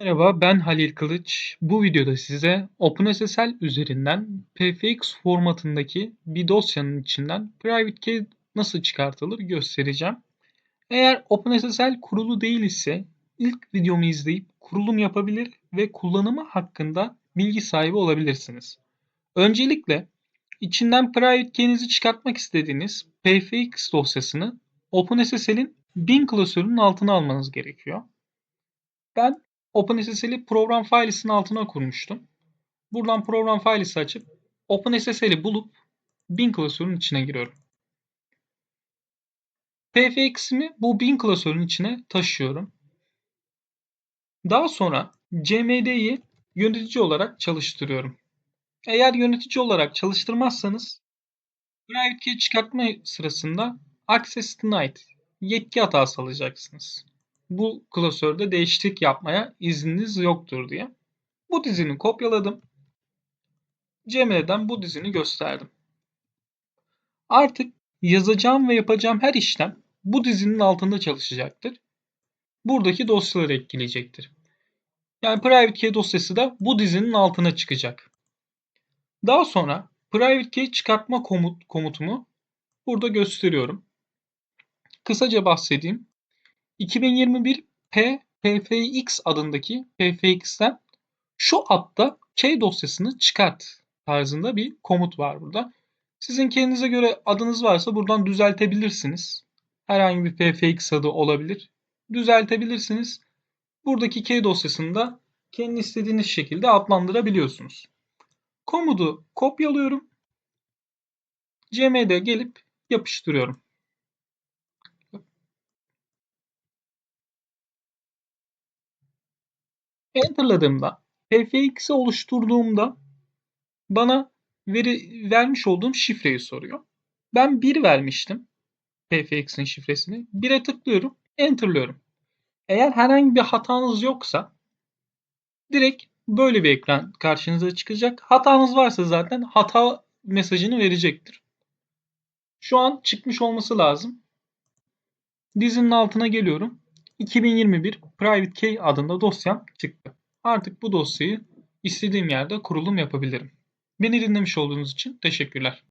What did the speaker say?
Merhaba, ben Halil Kılıç. Bu videoda size OpenSSL üzerinden PFX formatındaki bir dosyanın içinden private key nasıl çıkartılır göstereceğim. Eğer OpenSSL kurulu değil ise ilk videomu izleyip kurulum yapabilir ve kullanımı hakkında bilgi sahibi olabilirsiniz. Öncelikle içinden private key'inizi çıkartmak istediğiniz PFX dosyasını OpenSSL'in bin klasörünün altına almanız gerekiyor. Ben OpenSSL'i program files'in altına kurmuştum. Buradan program files'i açıp OpenSSL'i bulup bin klasörün içine giriyorum. PFX'imi bu bin klasörün içine taşıyorum. Daha sonra CMD'yi yönetici olarak çalıştırıyorum. Eğer yönetici olarak çalıştırmazsanız private key çıkartma sırasında access denied yetki hatası alacaksınız bu klasörde değişiklik yapmaya izniniz yoktur diye. Bu dizini kopyaladım. Cemre'den bu dizini gösterdim. Artık yazacağım ve yapacağım her işlem bu dizinin altında çalışacaktır. Buradaki dosyaları etkileyecektir. Yani private key dosyası da bu dizinin altına çıkacak. Daha sonra private key çıkartma komut, komutumu burada gösteriyorum. Kısaca bahsedeyim. 2021 P PFX adındaki PFX'ten şu adda key dosyasını çıkart tarzında bir komut var burada. Sizin kendinize göre adınız varsa buradan düzeltebilirsiniz. Herhangi bir PFX adı olabilir. Düzeltebilirsiniz. Buradaki key dosyasını da kendi istediğiniz şekilde adlandırabiliyorsunuz. Komutu kopyalıyorum. CM'de gelip yapıştırıyorum. Enter'ladığımda PFX'i oluşturduğumda bana veri vermiş olduğum şifreyi soruyor. Ben 1 vermiştim PFX'in şifresini. 1'e tıklıyorum, enter'lıyorum. Eğer herhangi bir hatanız yoksa direkt böyle bir ekran karşınıza çıkacak. Hatanız varsa zaten hata mesajını verecektir. Şu an çıkmış olması lazım. Dizinin altına geliyorum. 2021 Private Key adında dosyam çıktı. Artık bu dosyayı istediğim yerde kurulum yapabilirim. Beni dinlemiş olduğunuz için teşekkürler.